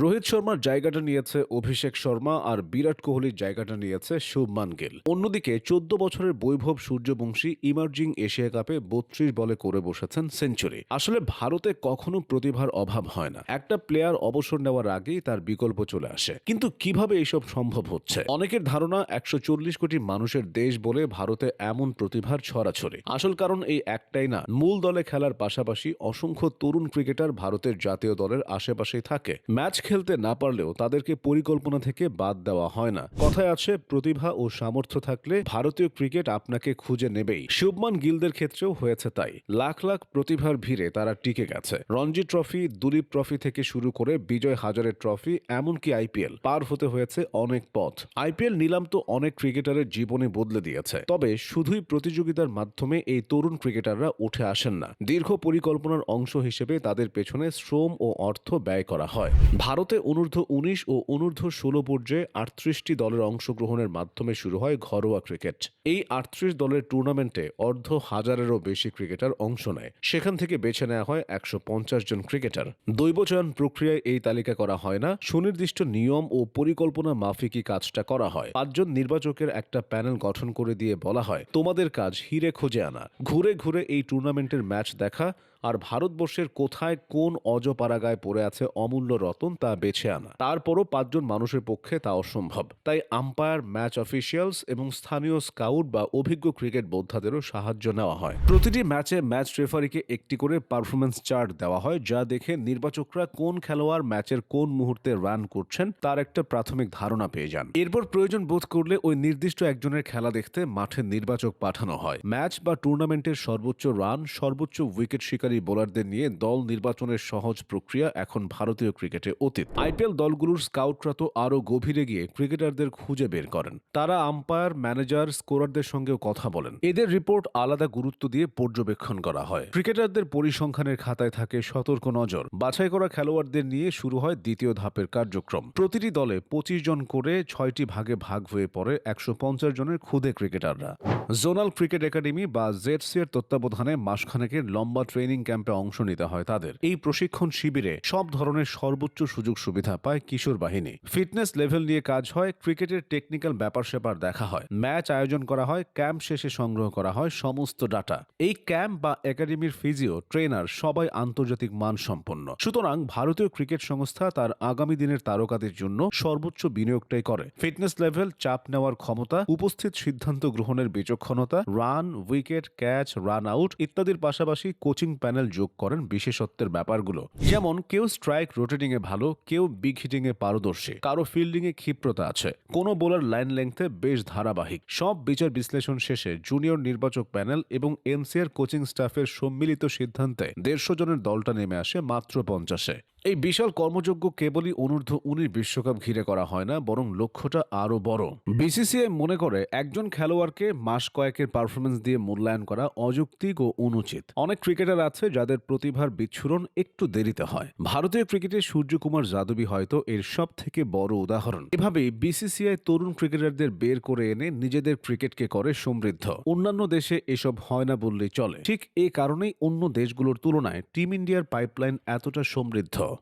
রোহিত শর্মার জায়গাটা নিয়েছে অভিষেক শর্মা আর বিরাট কোহলির জায়গাটা নিয়েছে শুভমান গিল। অন্যদিকে চোদ্দ বছরের বৈভব সূর্যবংশী ইমার্জিং এশিয়া কাপে বত্রিশ বলে করে বসেছেন সেঞ্চুরি। আসলে ভারতে কখনো প্রতিভার অভাব হয় না। একটা প্লেয়ার অবসর নেওয়ার আগেই তার বিকল্প চলে আসে। কিন্তু কীভাবে এইসব সম্ভব হচ্ছে? অনেকের ধারণা একশো চল্লিশ কোটি মানুষের দেশ বলে ভারতে এমন প্রতিভার ছড়াছড়ি। আসল কারণ এই একটাই না। মূল দলে খেলার পাশাপাশি অসংখ্য তরুণ ক্রিকেটার ভারতের জাতীয় দলের আশেপাশেই থাকে। ম্যাচ খেলতে না পারলেও তাদেরকে পরিকল্পনা থেকে বাদ দেওয়া হয় না। কথায় আছে, প্রতিভা ও সামর্থ্য থাকলে ভারতীয় ক্রিকেট আপনাকে খুঁজে নেবেই। শুভমান গিলদের ক্ষেত্রেও হয়েছে তাই। লাখ লাখ প্রতিভার ভিড়ে তারা টিকে গেছে। রঞ্জি ট্রফি, দুলীপ ট্রফি থেকে শুরু করে বিজয় হাজারের ট্রফি, এমনকি আইপিএল। পার হতে হয়েছে অনেক পথ। আইপিএল নিলাম তো অনেক ক্রিকেটারের জীবনে বদলে দিয়েছে। তবে শুধুই প্রতিযোগিতার মাধ্যমে এই তরুণ ক্রিকেটাররা উঠে আসেন না। দীর্ঘ পরিকল্পনার অংশ হিসেবে তাদের পেছনে শ্রম ও অর্থ ব্যয় করা হয়। ভারতে অনূর্ধ্ব উনিশ ও অনূর্ধ্ব ষোলো পর্যায়ে আটত্রিশটি দলের অংশগ্রহণের মাধ্যমে শুরু হয় ঘরোয়া ক্রিকেট। এই আটত্রিশ দলের টুর্নামেন্টে অর্ধ হাজারেরও বেশি ক্রিকেটার অংশ নেয়। সেখান থেকে বেছে নেওয়া হয় একশো পঞ্চাশ জন ক্রিকেটার। দৈবচয়ন প্রক্রিয়ায় এই তালিকা করা হয় না। সুনির্দিষ্ট নিয়ম ও পরিকল্পনা মাফিকই কাজটা করা হয়। পাঁচজন নির্বাচকের একটা প্যানেল গঠন করে দিয়ে বলা হয়, তোমাদের কাজ হিরে খোঁজে আনা। ঘুরে ঘুরে এই টুর্নামেন্টের ম্যাচ দেখা আর ভারতবর্ষের কোথায় কোন অজপাড়াগায় পড়ে আছে অমূল্য রতন তা বেছে আনা। তারপরও পাঁচজন মানুষের পক্ষে তা অসম্ভব। তাই আম্পায়ার ম্যাচ অফিসিয়ালস এবং স্থানীয় স্কাউট বা অভিজ্ঞ ক্রিকেট বোদ্ধাদেরও সাহায্য নেওয়া হয়। প্রতিটি ম্যাচে ম্যাচ রেফারিকে একটি করে পারফরমেন্স চার্ট দেওয়া হয়, যা দেখে নির্বাচকরা কোন খেলোয়াড় ম্যাচের কোন মুহূর্তে রান করছেন তার একটা প্রাথমিক ধারণা পেয়ে যান। এরপর প্রয়োজন বোধ করলে ওই নির্দিষ্ট একজনের খেলা দেখতে মাঠে নির্বাচক পাঠানো হয়। ম্যাচ বা টুর্নামেন্টের সর্বোচ্চ রান সর্বোচ্চ উইকেট শিকারী বোলারদের নিয়ে দল নির্বাচনের সহজ প্রক্রিয়া এখন ভারতীয় ক্রিকেটে অতীত। আইপিএল দলগুলোর স্কাউটরা তো আরও গভীরে গিয়ে ক্রিকেটারদের খুঁজে বের করেন। তারা আম্পায়ার ম্যানেজার স্কোরারদের সঙ্গেও কথা বলেন। এদের রিপোর্ট আলাদা গুরুত্ব দিয়ে পর্যবেক্ষণ করা হয়। ক্রিকেটারদের পরিসংখ্যানের খাতায় থাকে সতর্ক নজর। বাছাই করা খেলোয়াড়দের নিয়ে শুরু হয় দ্বিতীয় ধাপের কার্যক্রম। প্রতিটি দলে পঁচিশ জন করে ছয়টি ভাগে ভাগ হয়ে পড়ে একশো পঞ্চাশ জনের ক্ষুদে ক্রিকেটাররা। জোনাল ক্রিকেট একাডেমি বা জেডসি এর তত্ত্বাবধানে মাসখানেকের লম্বা ট্রেনিং ক্যাম্পে অংশ নিতে হয় তাদের। এই প্রশিক্ষণ শিবিরে সব ধরনের সর্বোচ্চ সুযোগ সুবিধা পায় কিশোর বাহিনী। ফিটনেস লেভেল নিয়ে কাজ হয়, ক্রিকেটের টেকনিক্যাল ব্যাপার স্যাপার দেখা হয়। ম্যাচ আয়োজন করা হয়, ক্যাম্প শেষে সংগ্রহ করা হয় সমস্ত ডাটা। এই ক্যাম্প বা একাডেমির ফিজিও, ট্রেনার সবাই আন্তর্জাতিক মান সম্পন্ন সুতরাং ভারতীয় ক্রিকেট সংস্থা তার আগামী দিনের তারকাদের জন্য সর্বোচ্চ বিনিয়োগটাই করে। ফিটনেস লেভেল, চাপ নেওয়ার ক্ষমতা, উপস্থিত সিদ্ধান্ত গ্রহণের বিচক্ষণতা, run, wicket, catch, run out ইত্যাদির পাশাপাশি কোচিং প্যানেল যোগ করেন বিশেষত্বের ব্যাপারগুলো। যেমন, কেউ স্ট্রাইক রোটেটিং এ ভালো, কেউ বিগ হিটিং এ পারদর্শী। কারও ফিল্ডিং এ ক্ষিপ্রতা আছে। কোনো বোলার লাইন লেংথে বেশ ধারাবাহিক। সব বিচার বিশ্লেষণ শেষে জুনিয়র নির্বাচক প্যানেল এবং এনসিআর কোচিং স্টাফের সম্মিলিত সিদ্ধান্তে দেড়শো জনের দলটা নেমে আসে মাত্র পঞ্চাশে। এই বিশাল কর্মযোগ্য কেবলই অনূর্ধ্ব উনিশ বিশ্বকাপ ঘিরে করা হয় না, বরং লক্ষ্যটা আরও বড়। বিসিসিআই মনে করে, একজন খেলোয়াড়কে মাস কয়েকের পারফরমেন্স দিয়ে মূল্যায়ন করা অযৌক্তিক ও অনুচিত। অনেক ক্রিকেটার আছে যাদের প্রতিভার বিচ্ছুরণ একটু দেরিতে হয়। ভারতীয় ক্রিকেটে সূর্যকুমার যাদবী হয়তো এর সব থেকে বড় উদাহরণ। এভাবেই বিসিসিআই তরুণ ক্রিকেটারদের বের করে এনে নিজেদের ক্রিকেটকে করে সমৃদ্ধ। অন্যান্য দেশে এসব হয় না বললেই চলে। ঠিক এই কারণেই অন্য দেশগুলোর তুলনায় টিম ইন্ডিয়ার পাইপলাইন এতটা সমৃদ্ধ।